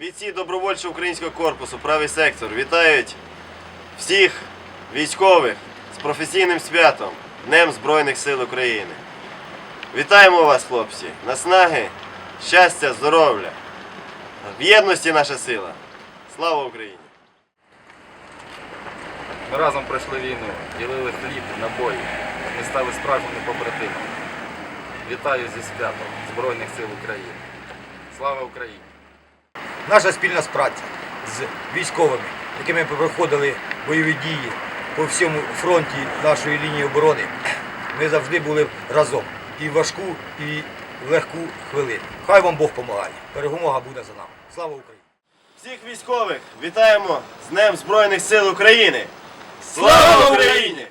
Бійці добровольчого українського корпусу, правий сектор, вітають всіх військових з професійним святом, Днем Збройних сил України. Вітаємо вас, хлопці! Наснаги, щастя, здоров'я! В єдності наша сила! Слава Україні! Ми разом пройшли війну, ділили хліб, набої. Ми стали справжніми побратимами. Вітаю зі святом Збройних сил України. Слава Україні! Наша спільна спраця з військовими, якими проходили бойові дії по всьому фронті нашої лінії оборони, ми завжди були разом. І в важку, і в легку хвилину. Хай вам Бог допомагає. Перемога буде за нами. Слава Україні! Всіх військових вітаємо з Днем Збройних сил України! Слава Україні!